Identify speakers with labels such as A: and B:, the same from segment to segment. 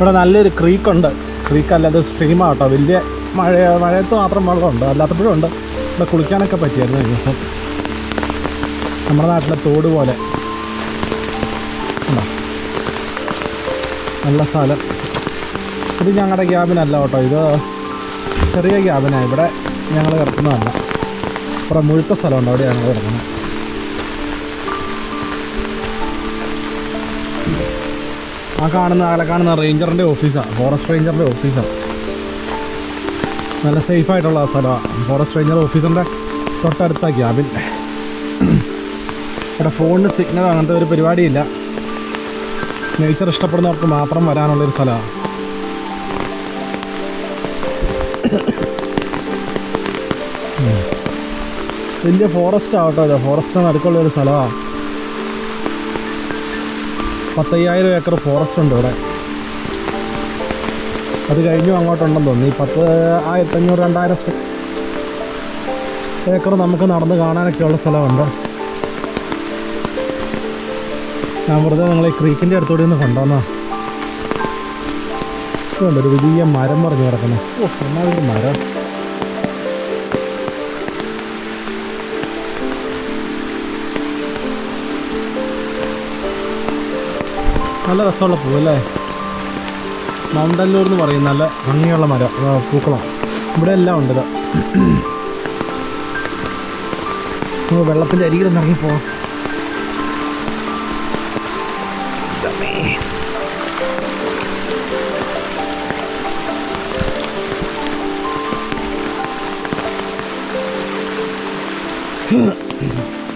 A: ഇവിടെ നല്ലൊരു ക്രീക്കുണ്ട്. ക്രീക്ക് അല്ല അത് സ്ട്രീമാണ് കേട്ടോ വലിയ മഴ മഴയത്ത് മാത്രം വെള്ളമുണ്ട്. അല്ലാത്തപ്പോഴും ഉണ്ട്. ഇവിടെ കുളിക്കാനൊക്കെ പറ്റിയായിരുന്നു ഈ ദിവസം. നമ്മുടെ നാട്ടിലെ തോട് പോലെ? നല്ല സ്ഥലം. ഇത് ഞങ്ങളുടെ ക്യാബിനല്ല കേട്ടോ. ഇത് ചെറിയ ക്യാബിനാണ് ഇവിടെ ഞങ്ങൾ കിടക്കുന്നതല്ല. ഇവിടെ മുഴുത്ത സ്ഥലമുണ്ട്. അവിടെ ഞങ്ങൾ കിടക്കുന്നത്. ആ കാണുന്ന അകലെ കാണുന്ന റേഞ്ചറിന്റെ ഓഫീസാണ് ഫോറസ്റ്റ് റേഞ്ചറിന്റെ ഓഫീസാണ് നല്ല സേഫ് ആയിട്ടുള്ള സ്ഥലമാണ് ഫോറസ്റ്റ് റേഞ്ചർ ഓഫീസറിന്റെ തൊട്ടടുത്ത ക്യാബിൻ ഇവിടെ ഫോണിന് സിഗ്നൽ അങ്ങനത്തെ ഒരു പരിപാടിയില്ല. നേച്ചർ ഇഷ്ടപ്പെടുന്നവർക്ക് മാത്രം വരാനുള്ളൊരു സ്ഥലമാണ് വലിയ ഫോറസ്റ്റ് ആവട്ടോ ഇത്. ഫോറസ്റ്റിന് നടുക്കുള്ള ഒരു സ്ഥലമാണ് പത്തയ്യായിരം ഏക്കർ ഫോറസ്റ്റ് ഉണ്ട് ഇവിടെ. അത് കഴിഞ്ഞു അങ്ങോട്ടുണ്ടെന്ന് തോന്നി പത്ത് ആയിരത്തഞ്ഞൂറ് രണ്ടായിരം ഏക്കർ നമുക്ക് നടന്ന് കാണാനൊക്കെയുള്ള സ്ഥലമുണ്ട്. ഞാൻ വെറുതെ നിങ്ങൾ ഈ ക്രീക്കിന്റെ അടുത്തൂടെ ഒന്ന് കണ്ടോന്നാ. ഒരു വലിയ മരം പറഞ്ഞു കിടക്കുന്നത് ഓ എന്നാ ഒരു മരം? നല്ല രസമുള്ള പൂ അല്ലേ മൗണ്ടല്ലൂർ എന്ന് പറയും. നല്ല ഭംഗിയുള്ള മരം. പൂക്കളാണ് പൂക്കളം. ഇവിടെ എല്ലാം ഉണ്ട് ഇത്. വെള്ളത്തിന്റെ അരികിൽ ഇറങ്ങിപ്പോവാം ഉണ്ട്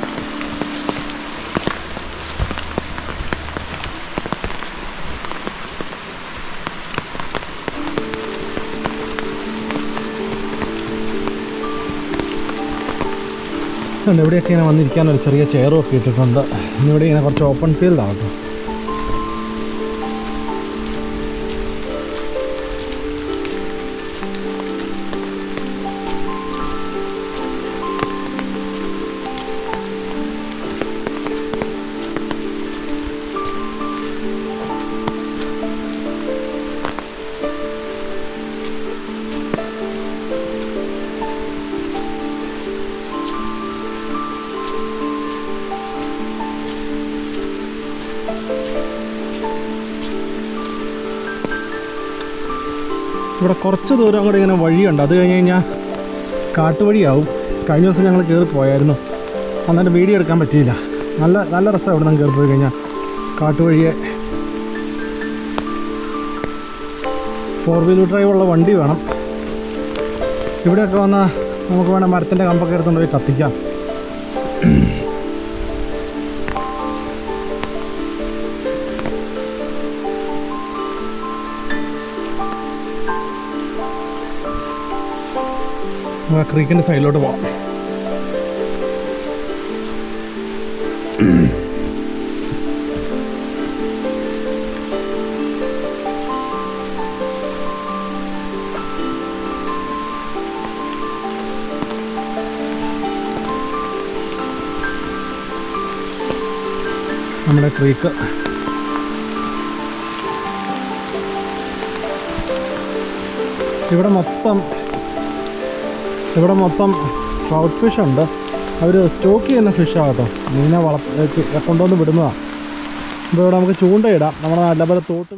A: ഇവിടെയൊക്കെ ഇങ്ങനെ വന്നിരിക്കാൻ ഒരു ചെറിയ ചെയറും ഒക്കെ ഇട്ടിട്ടുണ്ട്. ഇനി ഇവിടെ ഇങ്ങനെ കുറച്ച് ഓപ്പൺ ഫീൽഡ് ആകട്ടെ ഇവിടെ കുറച്ച് ദൂരം അങ്ങോട്ട് ഇങ്ങനെ വഴിയുണ്ട്. അത് കഴിഞ്ഞ് കഴിഞ്ഞാൽ കാട്ടുവഴിയാവും. കഴിഞ്ഞ ദിവസം ഞങ്ങൾ കയറി പോയായിരുന്നു. അന്നേരം വീഡിയോ എടുക്കാൻ പറ്റിയില്ല. നല്ല നല്ല രസമാണ് ഇവിടെ നിന്ന് കയറി പോയി കഴിഞ്ഞാൽ കാട്ടുവഴിയെ ഫോർ വീലർ ഡ്രൈവ് ഉള്ള വണ്ടി വേണം. ഇവിടെയൊക്കെ വന്നാൽ നമുക്ക് വേണം മരത്തിന്റെ കമ്പൊക്കെ എടുത്തുകൊണ്ട് പോയി കത്തിക്കാം. ആ ക്രീക്കിന്റെ സൈഡിലോട്ട് പോവാം. നമ്മുടെ ക്രീക്ക്. ഇവിടെ മൊത്തം ഇവിടെ മൊത്തം ട്രൗട്ട് ഫിഷ് ഉണ്ട്. അവർ സ്റ്റോക്ക് ചെയ്യുന്ന ഫിഷാണ് കേട്ടോ. മീനെ വള കൊണ്ടുവന്ന് വിടുന്നതാണ് അപ്പോൾ ഇവിടെ നമുക്ക് ചൂണ്ടയിടാം. നമ്മുടെ നല്ലപോലെ പോലെ തോട്ട്